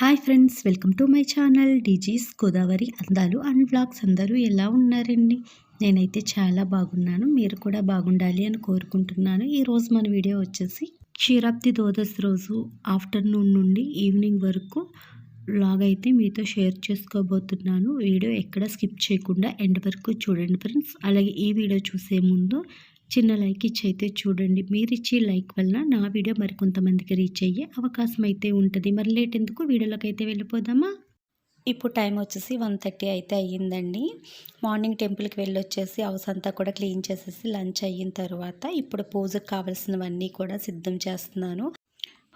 Hi friends welcome to my channel DG's Godavari అందాలు and blogs అందరూ ఎలా ఉన్నారండి? నేనైతే చాలా బాగున్నాను. మీరు కూడా బాగుండాలి అని కోరుకుంటున్నాను. ఈరోజు మన వీడియో వచ్చేసి క్షీరాబ్ది దోదస్ రోజు ఆఫ్టర్నూన్ నుండి ఈవినింగ్ వరకు బ్లాగ్ అయితే మీతో షేర్ చేసుకోబోతున్నాను. వీడియో ఎక్కడ స్కిప్ చేయకుండా ఎండ్ వరకు చూడండి ఫ్రెండ్స్. అలాగే ఈ వీడియో చూసే ముందు చిన్న లైక్ ఇచ్చి అయితే చూడండి. మీరు ఇచ్చే లైక్ వల్ల నా వీడియో మరికొంతమందికి రీచ్ అయ్యే అవకాశం అయితే ఉంటుంది. మరి లేట్ ఎందుకు వీడియోలోకి అయితే వెళ్ళిపోదామా? ఇప్పుడు టైం వచ్చేసి వన్ థర్టీ అయితే అయ్యిందండి. మార్నింగ్ టెంపుల్కి వెళ్ళొచ్చేసి హౌస్ అంతా కూడా క్లీన్ చేసేసి లంచ్ అయిన తర్వాత ఇప్పుడు పూజకు కావాల్సినవన్నీ కూడా సిద్ధం చేస్తున్నాను.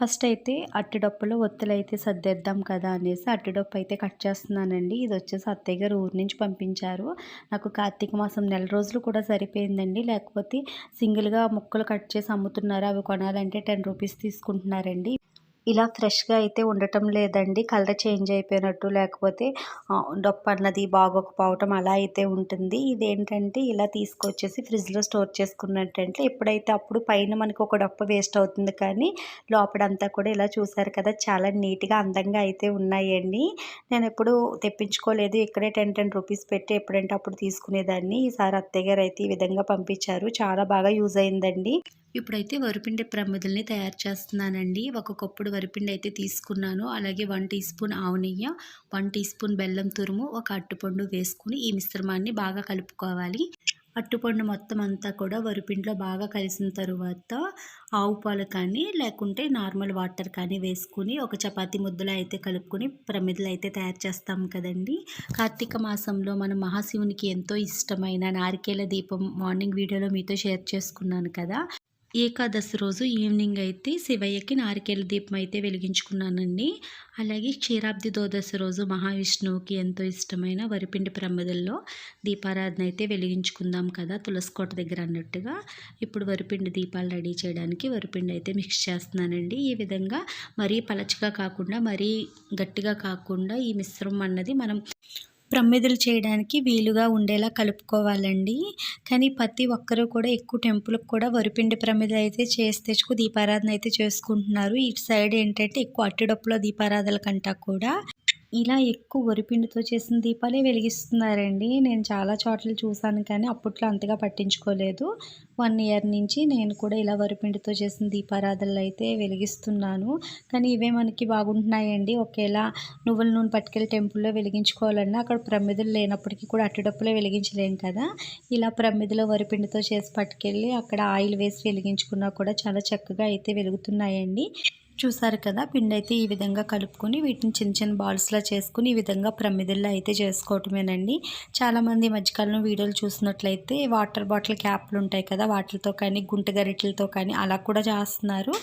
ఫస్ట్ అయితే అట్టిడప్పులో ఒత్తులు అయితే సర్దేద్దాం కదా అనేసి అట్టిడప్పు అయితే కట్ చేస్తున్నానండి. ఇది వచ్చేసి అత్తయ్య గారు ఊరి నుంచి పంపించారు. నాకు కార్తీక మాసం నెల రోజులు కూడా సరిపోయిందండి. లేకపోతే సింగిల్గా ముక్కలు కట్ చేసి అమ్ముతున్నారు అవి కొనాలంటే టెన్ రూపీస్ తీసుకుంటున్నారండి. ఇలా ఫ్రెష్గా అయితే ఉండటం లేదండి. కలర్ చేంజ్ అయిపోయినట్టు లేకపోతే డొప్ప అన్నది బాగోకపోవటం అలా అయితే ఉంటుంది. ఇదేంటంటే ఇలా తీసుకొచ్చేసి ఫ్రిడ్జ్లో స్టోర్ చేసుకున్నట్టంటే ఎప్పుడైతే అప్పుడు పైన మనకు ఒక డొప్ప వేస్ట్ అవుతుంది కానీ లోపడంతా కూడా ఇలా చూసారు కదా చాలా నీట్గా అందంగా అయితే ఉన్నాయండి. నేను ఎప్పుడు తెప్పించుకోలేదు. ఇక్కడే టెన్ టెన్ రూపీస్ పెట్టి ఎప్పుడంటే అప్పుడు తీసుకునేదాన్ని. ఈసారి అత్తయ్య గారు అయితే ఈ విధంగా పంపించారు. చాలా బాగా యూజ్ అయిందండి. ఇప్పుడైతే వరిపిండి ప్రమిదల్ని తయారు చేస్తున్నానండి. ఒక కప్పుడు వరిపిండి అయితే తీసుకున్నాను. అలాగే వన్ టీ స్పూన్ ఆవు నెయ్యి వన్ టీ స్పూన్ బెల్లం తురుము ఒక అట్టుపండు వేసుకుని ఈ మిశ్రమాన్ని బాగా కలుపుకోవాలి. అట్టుపండు మొత్తం అంతా కూడా వరిపిండిలో బాగా కలిసిన తరువాత ఆవు పాలు కానీ లేకుంటే నార్మల్ వాటర్ కానీ వేసుకుని ఒక చపాతీ ముద్దలు అయితే కలుపుకొని ప్రమిదలు అయితే తయారు చేస్తాం కదండి. కార్తీక మాసంలో మన మహాశివునికి ఎంతో ఇష్టమైన నారికేల దీపం మార్నింగ్ వీడియోలో మీతో షేర్ చేసుకున్నాను కదా. ఏకాదశి రోజు ఈవినింగ్ అయితే శివయ్యకి నారికేల దీపం అయితే వెలిగించుకున్నానండి. అలాగే క్షీరాబ్ది ద్వాదశి రోజు మహావిష్ణువుకి ఎంతో ఇష్టమైన వరిపిండి ప్రమదల్లో దీపారాధన అయితే వెలిగించుకుందాం కదా తులసికోట దగ్గర అన్నట్టుగా. ఇప్పుడు వరిపిండి దీపాలు రెడీ చేయడానికి వరిపిండి అయితే మిక్స్ చేస్తున్నానండి. ఈ విధంగా మరీ పలచగా కాకుండా మరీ గట్టిగా కాకుండా ఈ మిశ్రమం అన్నది మనం ప్రమిదలు చేయడానికి వీలుగా ఉండేలా కలుపుకోవాలండి. కానీ ప్రతి ఒక్కరూ కూడా ఎక్కువ టెంపుల్కి కూడా వరిపిండి ప్రమిదలు అయితే చేసి తెచ్చుకు దీపారాధన అయితే చేసుకుంటున్నారు. ఇటు సైడ్ ఏంటంటే ఎక్కువ అట్టిడప్పులో దీపారాధన కంటా కూడా. ఇలా ఎక్కువ వరిపిండితో చేసిన దీపాలే వెలిగిస్తున్నారండి. నేను చాలా చోట్ల చూశాను కానీ అప్పట్లో అంతగా పట్టించుకోలేదు. వన్ ఇయర్ నుంచి నేను కూడా ఇలా వరిపిండితో చేసిన దీపారాధనలు అయితే వెలిగిస్తున్నాను. కానీ ఇవే మనకి బాగుంటున్నాయండి. ఒకేలా నువ్వుల నూనె పట్టుకెళ్ళి టెంపుల్లో వెలిగించుకోవాలన్నా అక్కడ ప్రమిదలు లేనప్పటికీ కూడా అట్టుడప్పులే వెలిగించలేం కదా. ఇలా ప్రమిదలో వరిపిండితో చేసి పట్టుకెళ్ళి అక్కడ ఆయిల్ వేసి వెలిగించుకున్నా కూడా చాలా చక్కగా అయితే వెలుగుతున్నాయండి. చూసారు కదా పిండి అయితే ఈ విధంగా కలుపుకొని వీటిని చిన్న చిన్న బాల్స్లా చేసుకుని ఈ విధంగా ప్రమిదల్లో అయితే చేసుకోవటమేనండి. చాలామంది మధ్యకాలంలో వీడియోలు చూసినట్లయితే వాటర్ బాటిల్ క్యాప్లు ఉంటాయి కదా వాటితో కానీ గుంట గరిటలతో కానీ అలా కూడా చేస్తున్నారు.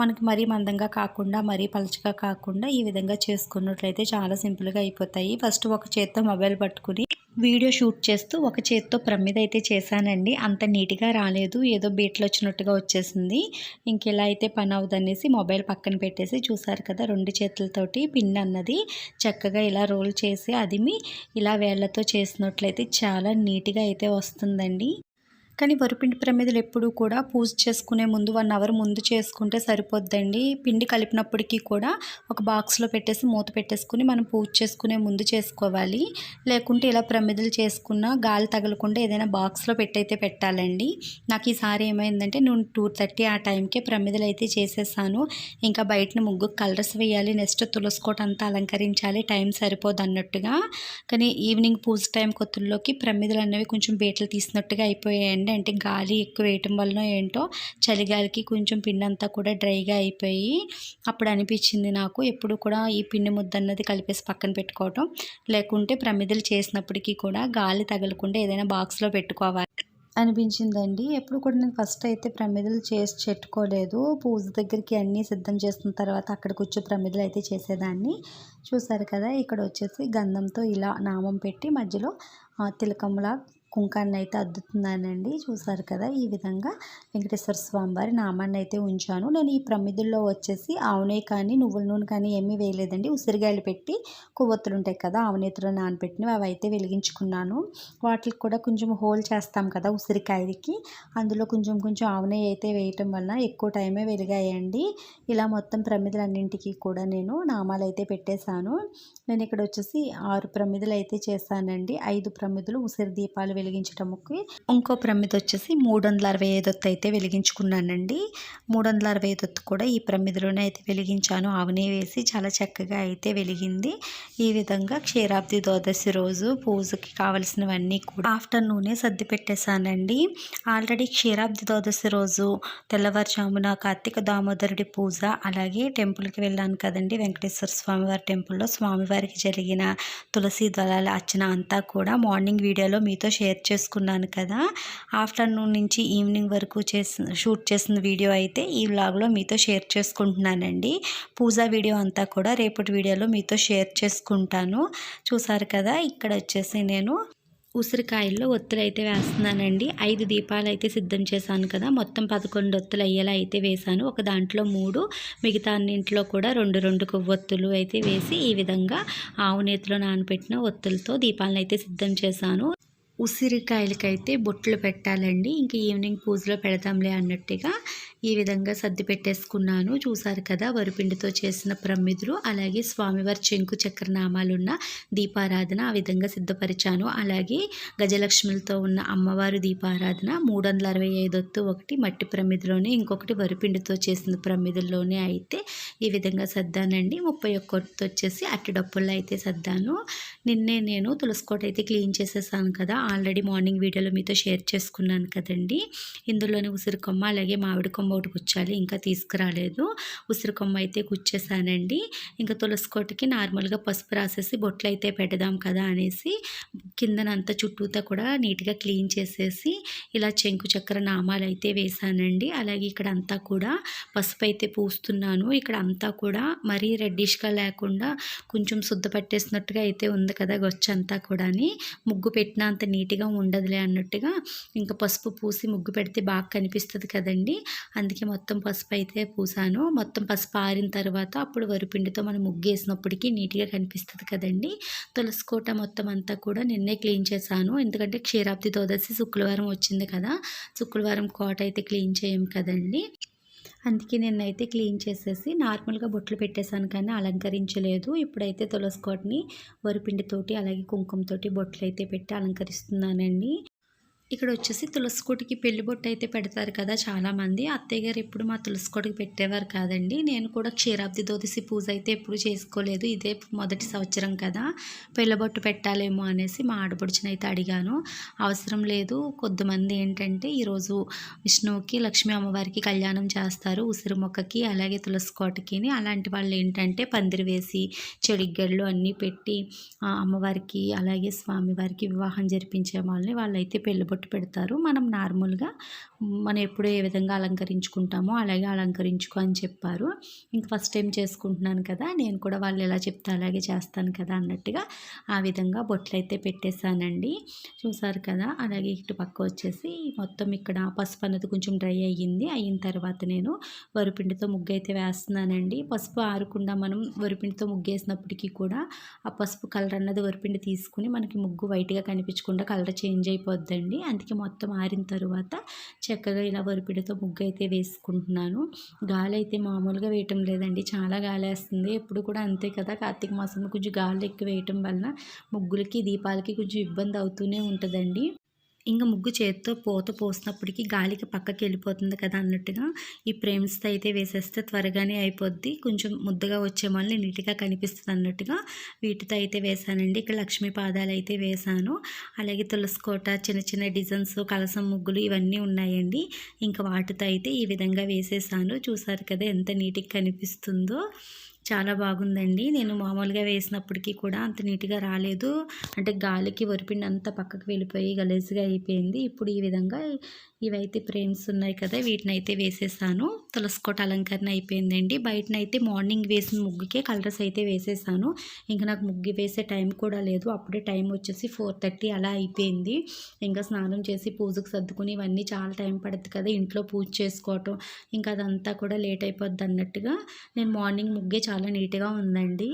మనకి మరీ మందంగా కాకుండా మరీ పలచగా కాకుండా ఈ విధంగా చేసుకున్నట్లయితే చాలా సింపుల్గా అయిపోతాయి. ఫస్ట్ ఒక చేత్తో మొబైల్ పట్టుకుని వీడియో షూట్ చేస్తూ ఒక చేత్తో ప్రమిద అయితే చేశానండి. అంత నీట్గా రాలేదు. ఏదో బీట్లు వచ్చినట్టుగా వచ్చేసింది. ఇంక ఇలా అయితే పని అవుదనేసి మొబైల్ పక్కన పెట్టేసి చూసారు కదా రెండు చేతులతోటి పిన్ అన్నది. చక్కగా ఇలా రోల్ చేసి అదిమి ఇలా వేళ్ళతో చేసినట్లయితే చాలా నీట్గా అయితే వస్తుందండి. కానీ వరిపిండి ప్రమిదలు ఎప్పుడూ కూడా పూజ చేసుకునే ముందు వన్ అవర్ ముందు చేసుకుంటే సరిపోద్దండి. పిండి కలిపినప్పటికీ కూడా ఒక బాక్స్లో పెట్టేసి మూత పెట్టేసుకుని మనం పూజ చేసుకునే ముందు చేసుకోవాలి. లేకుంటే ఇలా ప్రమిదలు చేసుకున్న గాలి తగలకుండా ఏదైనా బాక్స్లో పెట్టయితే పెట్టాలండి. నాకు ఈసారి ఏమైందంటే నేను టూ థర్టీ ఆ టైంకే ప్రమిదలు అయితే చేసేసాను. ఇంకా బయటన ముగ్గు కలర్స్ వేయాలి నెక్స్ట్ తులసుకోట అంతా అలంకరించాలి టైం సరిపోదు అన్నట్టుగా కానీ ఈవినింగ్ పూజ టైం కొత్తల్లోకి ప్రమిదలు అనేవి కొంచెం బేటలు తీసినట్టుగా అయిపోయాయండి. ఏంటంటే అంటే గాలి ఎక్కువ వేయటం వలన ఏంటో చలిగాలికి కొంచెం పిండి అంతా కూడా డ్రైగా అయిపోయి అప్పుడు అనిపించింది నాకు. ఎప్పుడు కూడా ఈ పిండి ముద్ద అన్నది కలిపేసి పక్కన పెట్టుకోవటం. లేకుంటే ప్రమిదలు చేసినప్పటికీ కూడా గాలి తగలకుండా ఏదైనా బాక్స్లో పెట్టుకోవాలి అనిపించిందండి. ఎప్పుడు కూడా నేను ఫస్ట్ అయితే ప్రమిదలు చేసి చెట్టుకోలేదు. పూజ దగ్గరికి అన్నీ సిద్ధం చేసిన తర్వాత అక్కడికి వచ్చి ప్రమిదలు అయితే చేసేదాన్ని. చూసారు కదా ఇక్కడ వచ్చేసి గంధంతో ఇలా నామం పెట్టి మధ్యలో తిలకంలా కుంకాన్ని అయితే అద్దుతున్నానండి. చూసారు కదా ఈ విధంగా వెంకటేశ్వర స్వామి వారి నామాన్ని అయితే ఉంచాను. నేను ఈ ప్రమిదుల్లో వచ్చేసి ఆవునే కానీ నువ్వుల నూనె కానీ ఏమీ వేయలేదండి. ఉసిరిగాయలు పెట్టి కొవ్వొత్తులు ఉంటాయి కదా ఆవునేతిలో నానబెట్టినవి అవి అయితే వెలిగించుకున్నాను. వాటికి కూడా కొంచెం హోల్ చేస్తాం కదా ఉసిరికాయలకి. అందులో కొంచెం కొంచెం ఆవునే అయితే వేయటం వలన ఎక్కువ టైమే వెలిగాయండి. ఇలా మొత్తం ప్రమిదలన్నింటికి కూడా నేను నామాలు అయితే పెట్టేశాను. నేను ఇక్కడ వచ్చేసి ఆరు ప్రమిదలు అయితే చేశానండి. ఐదు ప్రమిదలు ఉసిరి దీపాలు వెలిగించటముకి. ఇంకో ప్రమిద వచ్చేసి మూడు వందల అరవై ఐదు అయితే వెలిగించుకున్నానండి. మూడు వందల అరవై ఐదు కూడా ఈ ప్రమిదలోనే అయితే వెలిగించాను. ఆవునే వేసి చాలా చక్కగా అయితే వెలిగింది. ఈ విధంగా క్షీరాబ్ది ద్వాదశి రోజు పూజకి కావలసినవన్నీ కూడా ఆఫ్టర్నూనే సర్ది పెట్టేశానండి. ఆల్రెడీ క్షీరాబ్ది ద్వాదశి రోజు తెల్లవారుజామున కార్తీక దామోదరుడి పూజ అలాగే టెంపుల్కి వెళ్ళాను కదండి వెంకటేశ్వర స్వామివారి టెంపుల్లో స్వామివారికి జరిగిన తులసి దళాల అర్చన అంతా కూడా మార్నింగ్ వీడియోలో మీతో షేర్ షేర్ చేసుకున్నాను కదా. ఆఫ్టర్నూన్ నుంచి ఈవినింగ్ వరకు చేసిన షూట్ చేసిన వీడియో అయితే ఈ వ్లాగ్లో మీతో షేర్ చేసుకుంటున్నానండి. పూజా వీడియో అంతా కూడా రేపటి వీడియోలో మీతో షేర్ చేసుకుంటాను. చూసారు కదా ఇక్కడ వచ్చేసి నేను ఉసిరికాయల్లో ఒత్తులు అయితే వేస్తున్నానండి. ఐదు దీపాలు అయితే సిద్ధం చేశాను కదా. మొత్తం పదకొండు ఒత్తులు అయ్యేలా అయితే వేశాను. ఒక దాంట్లో మూడు మిగతా అన్నింటిలో కూడా రెండు రెండు కొవ్వొత్తులు అయితే వేసి ఈ విధంగా ఆవు నేతిలో నానబెట్టిన ఒత్తులతో దీపాలను అయితే సిద్ధం చేశాను. ఉసిరికాయలకైతే బొట్లు పెట్టాలండి. ఇంక ఈవినింగ్ పూజలో పెడతాంలే అన్నట్టుగా ఈ విధంగా సర్ది పెట్టేసుకున్నాను. చూసారు కదా వరిపిండితో చేసిన ప్రమిదులు అలాగే స్వామివారి చెంకు చక్ర నామాలున్న దీపారాధన ఆ విధంగా సిద్ధపరిచాను. అలాగే గజలక్ష్మిలతో ఉన్న అమ్మవారు దీపారాధన మూడు వందల అరవై ఐదొత్తు ఒకటి మట్టి ప్రమిదిలోనే ఇంకొకటి వరిపిండితో చేసిన ప్రమిదుల్లోనే అయితే ఈ విధంగా సర్దానండి. ముప్పై ఒక్కటి వచ్చేసి అట్టి డప్పుల్లో అయితే సర్దాను. నిన్నే నేను తులసికోట అయితే క్లీన్ చేసేసాను కదా ఆల్రెడీ మార్నింగ్ వీడియోలో మీతో షేర్ చేసుకున్నాను కదండి. ఇందులోనే ఉసిరి కొమ్మ అలాగే మామిడి కొమ్మ ఒకటి కుచ్చాలి ఇంకా తీసుకురాలేదు. ఉసిరి కొమ్మ అయితే గుచ్చేసానండి. ఇంకా తులసికోటకి నార్మల్గా పసుపు రాసేసి బొట్లు అయితే పెడదాం కదా అనేసి కిందనంతా చుట్టూతా కూడా నీట్గా క్లీన్ చేసేసి ఇలా చెంకు చక్కెర నామాలు అయితే వేసానండి. అలాగే ఇక్కడ అంతా కూడా పసుపు అయితే పూస్తున్నాను. ఇక్కడ అంతా కూడా మరీ రెడ్డిష్గా లేకుండా కొంచెం శుద్ధ పట్టేసినట్టుగా అయితే ఉంది కదా గొచ్చంతా కూడా ముగ్గు పెట్టినంత నీట్గా ఉండదులే అన్నట్టుగా. ఇంకా పసుపు పూసి ముగ్గు పెడితే బాగా కనిపిస్తుంది కదండి. అందుకే మొత్తం పసుపు అయితే పూసాను. మొత్తం పసుపు ఆరిన తర్వాత అప్పుడు వరిపిండితో మనం ముగ్గేసినప్పటికీ నీట్గా కనిపిస్తుంది కదండి. తులసికోట మొత్తం అంతా కూడా నిన్నే క్లీన్ చేశాను. ఎందుకంటే క్షీరాబ్ది తోదసి శుక్రవారం వచ్చింది కదా శుక్రవారం కోట అయితే క్లీన్ చేయము కదండి. అందుకే నేనైతే క్లీన్ చేసేసి నార్మల్గా బొట్లు పెట్టేశాను కానీ అలంకరించలేదు. ఇప్పుడైతే తులసికోటని వరిపిండితోటి అలాగే కుంకుమతోటి బొట్లు అయితే పెట్టి అలంకరిస్తున్నానండి. ఇక్కడ వచ్చేసి తులసికోటికి పెళ్ళి బొట్టు అయితే పెడతారు కదా చాలామంది. అత్తయ్య గారు ఎప్పుడు మా తులసికోటికి పెట్టేవారు కాదండి. నేను కూడా క్షీరాబ్ది దోదిసి పూజ అయితే ఎప్పుడు చేసుకోలేదు. ఇదే మొదటి సంవత్సరం కదా. పెళ్ళబొట్టు పెట్టాలేమో అనేసి మా ఆడపడుచుని అయితే అడిగాను. అవసరం లేదు. కొద్దిమంది ఏంటంటే ఈరోజు విష్ణువుకి లక్ష్మీ అమ్మవారికి కళ్యాణం చేస్తారు ఉసిరి మొక్కకి అలాగే తులసికోటకి అలాంటి వాళ్ళు ఏంటంటే పందిరి వేసి చెడిగ్గళ్ళు అన్నీ పెట్టి అమ్మవారికి అలాగే స్వామివారికి వివాహం జరిపించే వాళ్ళని వాళ్ళైతే పెళ్ళి బొట్టు పెడతారు. మనం నార్మల్గా మనం ఎప్పుడు ఏ విధంగా అలంకరించుకుంటామో అలాగే అలంకరించుకో అని చెప్పారు. ఇంక ఫస్ట్ టైం చేసుకుంటున్నాను కదా నేను కూడా వాళ్ళు ఎలా చెప్తే అలాగే చేస్తాను కదా అన్నట్టుగా ఆ విధంగా బొట్లు అయితే పెట్టేశానండి. చూసారు కదా అలాగే ఇటు పక్క వచ్చేసి మొత్తం ఇక్కడ పసుపు అన్నది కొంచెం డ్రై అయ్యింది. అయిన తర్వాత నేను వరిపిండితో ముగ్గు అయితే వేస్తున్నానండి. పసుపు ఆరకుండా మనం వరిపిండితో ముగ్గేసినప్పటికీ కూడా ఆ పసుపు కలర్ అన్నది వరిపిండి తీసుకుని మనకి ముగ్గు వైట్గా కనిపించకుండా కలర్ చేంజ్ అయిపోద్దండి. అందుకే మొత్తం ఆరిన తర్వాత చక్కగా ఇలా వరిపిడితో ముగ్గు అయితే వేసుకుంటున్నాను. గాలి అయితే మామూలుగా వేయటం లేదండి. చాలా గాలి వేస్తుంది ఎప్పుడు కూడా అంతే కదా. కార్తీక మాసంలో కొంచెం గాలి ఎక్కువ వేయటం వలన ముగ్గులకి దీపాలకి కొంచెం ఇబ్బంది అవుతూనే ఉంటుందండి. ఇంకా ముగ్గు చేతితో పోత పోసినప్పటికీ గాలికి పక్కకి వెళ్ళిపోతుంది కదా అన్నట్టుగా ఈ ప్రేమ్స్తో అయితే వేసేస్తే త్వరగానే అయిపోద్ది. కొంచెం ముద్దగా వచ్చే మళ్ళీ నీట్గా కనిపిస్తుంది అన్నట్టుగా వీటితో అయితే వేసానండి. ఇక్కడ లక్ష్మీ పాదాలు అయితే వేసాను. అలాగే తులసికోట చిన్న చిన్న డిజైన్స్ కలసం ముగ్గులు ఇవన్నీ ఉన్నాయండి. ఇంకా వాటితో అయితే ఈ విధంగా వేసేసాను. చూసారు కదా ఎంత నీట్గా కనిపిస్తుందో. చాలా బాగుందండి. నేను మామూలుగా వేసినప్పటికీ కూడా అంత నీట్గా రాలేదు. అంటే గాలికి వరిపిండి అంతా పక్కకు వెళ్ళిపోయి గలీజ్గా అయిపోయింది. ఇప్పుడు ఈ విధంగా ఇవైతే ఫ్రేమ్స్ ఉన్నాయి కదా వీటిని అయితే వేసేసాను తులసికోట అలంకరణ అయిపోయిందండి. బయటనైతే మార్నింగ్ వేసిన ముగ్గుకే కలర్స్ అయితే వేసేసాను. ఇంకా నాకు ముగ్గు వేసే టైం కూడా లేదు. అప్పుడే టైం వచ్చేసి ఫోర్ థర్టీ అలా అయిపోయింది. ఇంకా స్నానం చేసి పూజకు సర్దుకుని ఇవన్నీ చాలా టైం పడుతుంది కదా ఇంట్లో పూజ చేసుకోవటం. ఇంకా అదంతా కూడా లేట్ అయిపోద్ది అన్నట్టుగా నేను మార్నింగ్ ముగ్గే చాలా చాలా నీట్గా ఉందండి.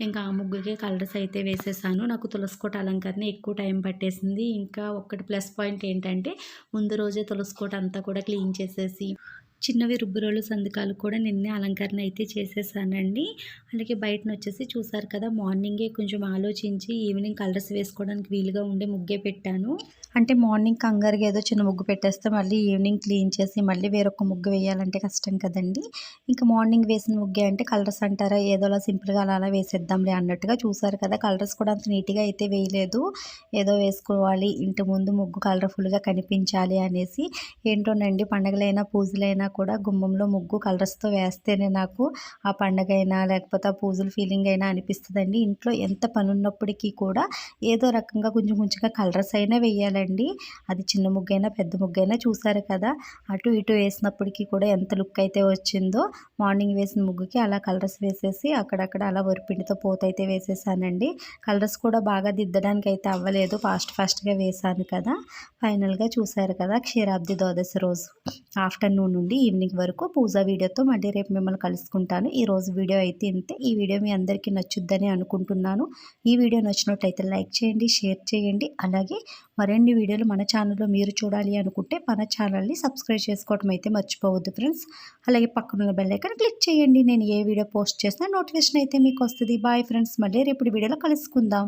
ఇంకా ఆ ముగ్గుకే కలర్స్ అయితే వేసేసాను. నాకు తులసికోట అలంకరణ ఎక్కువ టైం పట్టేసింది. ఇంకా ఒక్కటి ప్లస్ పాయింట్ ఏంటంటే ముందు రోజే తులసికోట అంతా కూడా క్లీన్ చేసేసి చిన్నవి రుబ్బురోలు సందుకాలు కూడా నిన్నే అలంకరణ అయితే చేసేసానండి. అలాగే బయటను వచ్చేసి చూసారు కదా మార్నింగే కొంచెం ఆలోచించి ఈవినింగ్ కలర్స్ వేసుకోవడానికి వీలుగా ఉండే ముగ్గే పెట్టాను. అంటే మార్నింగ్ కంగారుగా ఏదో చిన్న ముగ్గు పెట్టేస్తే మళ్ళీ ఈవినింగ్ క్లీన్ చేసి మళ్ళీ వేరొక ముగ్గు వేయాలంటే కష్టం కదండి. ఇంకా మార్నింగ్ వేసిన ముగ్గే అంటే కలర్స్ అంటారా ఏదోలా సింపుల్గా అలా అలా వేసేద్దాంలే అన్నట్టుగా చూసారు కదా కలర్స్ కూడా అంత నీట్గా అయితే వేయలేదు. ఏదో వేసుకోవాలి ఇంటి ముందు ముగ్గు కలర్ఫుల్గా కనిపించాలి అనేసి ఏంటోనండి పండగలైనా పూజలైనా కూడా గుమ్మంలో ముగ్గు కలర్స్తో వేస్తేనే నాకు ఆ పండగ అయినా లేకపోతే ఆ పూజల ఫీలింగ్ అయినా అనిపిస్తుందండి. ఇంట్లో ఎంత పని ఉన్నప్పటికీ కూడా ఏదో రకంగా కొంచెం కొంచెంగా కలర్స్ అయినా వేయాలండి. అది చిన్న ముగ్గైనా పెద్ద ముగ్గైనా చూసారు కదా. అటు ఇటు వేసినప్పటికీ కూడా ఎంత లుక్ అయితే వచ్చిందో మార్నింగ్ వేసిన ముగ్గుకి అలా కలర్స్ వేసేసి అక్కడక్కడ అలా వరిపిండితో పోత అయితే వేసేసానండి. కలర్స్ కూడా బాగా దిద్దడానికి అయితే అవ్వలేదు. ఫాస్ట్ ఫాస్ట్గా వేసాను కదా. ఫైనల్గా చూసారు కదా క్షీరాబ్ది ద్వాదశి రోజు ఆఫ్టర్నూన్ నుండి ఈవినింగ్ వరకు పూజా వీడియోతో మళ్ళీ రేపు మిమ్మల్ని కలుసుకుంటాను. ఈరోజు వీడియో అయితే ఇంతే. ఈ వీడియో మీ అందరికీ నచ్చుద్దని అనుకుంటున్నాను. ఈ వీడియో నచ్చినట్లయితే లైక్ చేయండి షేర్ చేయండి. అలాగే మరిన్ని వీడియోలు మన ఛానల్లో మీరు చూడాలి అనుకుంటే మన ఛానల్ని సబ్స్క్రైబ్ చేసుకోవడం అయితే మర్చిపోవద్దు ఫ్రెండ్స్. అలాగే పక్కన బెల్ ఐకాన్ క్లిక్ చేయండి. నేను ఏ వీడియో పోస్ట్ చేసినా నోటిఫికేషన్ అయితే మీకు వస్తుంది. Bye friends. మళ్ళీ రేపు వీడియోలో కలుసుకుందాం.